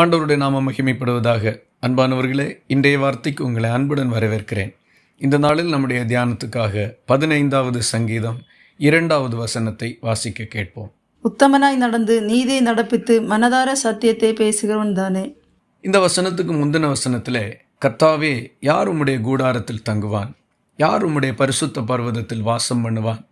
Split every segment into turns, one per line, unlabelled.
ஆண்டவருடைய நாம மகிமைப்படுவதாக. அன்பானவர்களே இன்றைய வார்த்தைக்கு உங்களை அன்புடன் வரவேற்கிறேன். இந்த நாளில் நம்முடைய தியானத்துக்காக பதினைந்தாவது சங்கீதம் இரண்டாவது வசனத்தை வாசிக்க கேட்போம்.
உத்தமனாய் நடந்து நீதியை நடப்பித்து மனதார சத்தியத்தை பேசுகிறவன் தானே.
இந்த வசனத்துக்கு முந்தின வசனத்திலே கர்த்தாவே யார் உம்முடைய கூடாரத்தில் தங்குவான்? யார் உம்முடைய பரிசுத்த பர்வதத்தில் வாசம் பண்ணுவான்?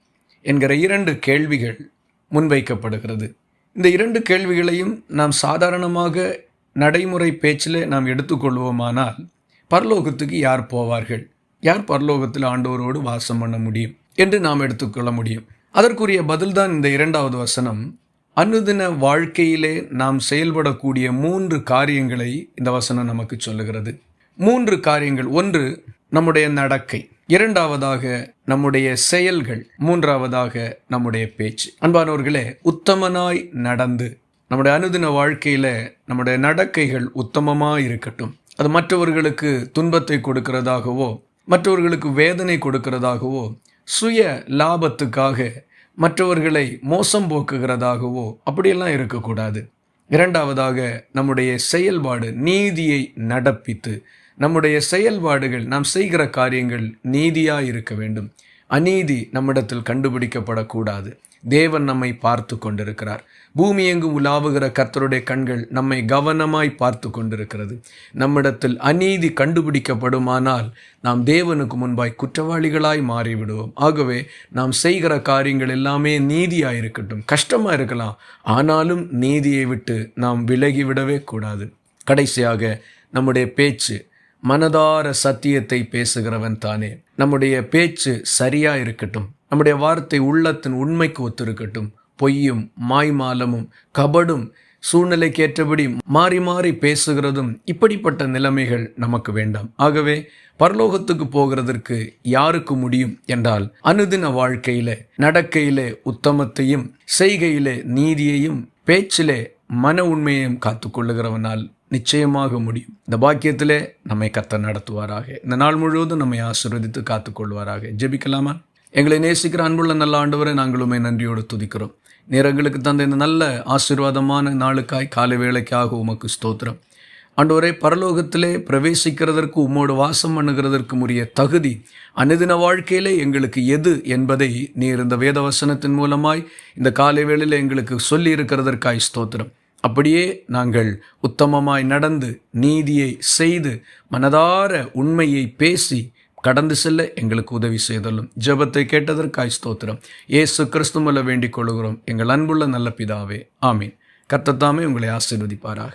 என்கிற இரண்டு கேள்விகள் முன்வைக்கப்படுகிறது. இந்த இரண்டு கேள்விகளையும் நாம் சாதாரணமாக நடைமுறை பேச்சில் நாம் எடுத்துக்கொள்வோமானால் பரலோகத்துக்கு யார் போவார்கள்? யார் பரலோகத்தில் ஆண்டவரோடு வாசம் பண்ண முடியும் என்று நாம் எடுத்துக்கொள்ள முடியும். அதற்குரிய பதில்தான் இந்த இரண்டாவது வசனம். அனுதின வாழ்க்கையிலே நாம் செயல்படக்கூடிய மூன்று காரியங்களை இந்த வசனம் நமக்கு சொல்லுகிறது. மூன்று காரியங்கள். ஒன்று நம்முடைய நடக்கை. இரண்டாவதாக நம்முடைய செயல்கள். மூன்றாவதாக நம்முடைய பேச்சு. அன்பானவர்களே உத்தமனாய் நடந்து நம்முடைய அனுதின வாழ்க்கையில் நம்முடைய நடக்கைகள் உத்தமமாக இருக்கட்டும். அது மற்றவர்களுக்கு துன்பத்தை கொடுக்கிறதாகவோ மற்றவர்களுக்கு வேதனை கொடுக்கிறதாகவோ சுய லாபத்துக்காக மற்றவர்களை மோசம் போக்குகிறதாகவோ அப்படியெல்லாம் இருக்கக்கூடாது. இரண்டாவதாக நம்முடைய செயல்பாடு நீதியை நடப்பித்து நம்முடைய செயல்பாடுகள் நாம் செய்கிற காரியங்கள் நீதியாக இருக்க வேண்டும். அநீதி நம்மிடத்தில் கண்டுபிடிக்கப்படக்கூடாது. தேவன் நம்மை பார்த்து கொண்டிருக்கிறார். பூமி எங்கும் உலாவுகிற கர்த்தருடைய கண்கள் நம்மை கவனமாய் பார்த்து கொண்டிருக்கிறது. நம்மிடத்தில் அநீதி கண்டுபிடிக்கப்படுமானால் நாம் தேவனுக்கு முன்பாய் குற்றவாளிகளாய் மாறிவிடுவோம். ஆகவே நாம் செய்கிற காரியங்கள் எல்லாமே நீதியாக இருக்கட்டும். கஷ்டமாக இருக்கலாம். ஆனாலும் நீதியை விட்டு நாம் விலகிவிடவே கூடாது. கடைசியாக நம்முடைய பேச்சு மனதார சத்தியத்தை பேசுகிறவன் தானே. நம்முடைய பேச்சு சரியா இருக்கட்டும். நம்முடைய வார்த்தை உள்ளத்தின் உண்மைக்கு ஒத்திருக்கட்டும். பொய்யும் மாய்மாலமும் கபடும் சூழ்நிலைக்கேற்றபடி மாறி மாறி பேசுகிறதும் இப்படிப்பட்ட நிலைமைகள் நமக்கு வேண்டாம். ஆகவே பரலோகத்துக்கு போகிறதற்கு யாருக்கு முடியும் என்றால் அனுதின வாழ்க்கையில நடக்கையிலே உத்தமத்தையும் செய்கையிலே நீதியையும் பேச்சிலே மன உண்மையையும் காத்துக்கொள்ளுகிறவனால் நிச்சயமாக முடியும். இந்த பாக்கியத்திலே நம்மை கத்த நடத்துவாராக. இந்த நாள் முழுவதும் நம்மை ஆசீர்வதித்து காத்துக்கொள்வாராக. ஜெபிக்கலாமா? எங்களை நேசிக்கிற அன்புள்ள நல்ல ஆண்டவரை நாங்களுமே நன்றியோடு துதிக்கிறோம். நேரங்களுக்கு தந்த இந்த நல்ல ஆசீர்வாதமான நாளுக்காய் காலை வேலைக்காக உமக்கு ஸ்தோத்திரம். ஆண்டவரே பரலோகத்திலே பிரவேசிக்கிறதற்கு உம்மோடு வாசம் பண்ணுகிறதற்கு உரிய தகுதி அனுதின வாழ்க்கையிலே எங்களுக்கு எது என்பதை நீர் இந்த வேதவசனத்தின் மூலமாய் இந்த காலை வேளையில் எங்களுக்கு சொல்லி இருக்கிறதற்காய் ஸ்தோத்திரம். அப்படியே நாங்கள் உத்தமமாய் நடந்து நீதியை செய்து மனதார உண்மையை பேசி கடந்து செல்ல எங்களுக்கு உதவி செய்தலும் ஜெபத்தை கேட்டதற்காய் ஸ்தோத்திரம். ஏசு கிறிஸ்துமல்ல வேண்டிக் கொள்கிறோம். எங்கள் அன்புள்ள நல்ல பிதாவே. ஆமீன். கர்த்தத்தாமே உங்களை ஆசீர்வதிப்பாராக.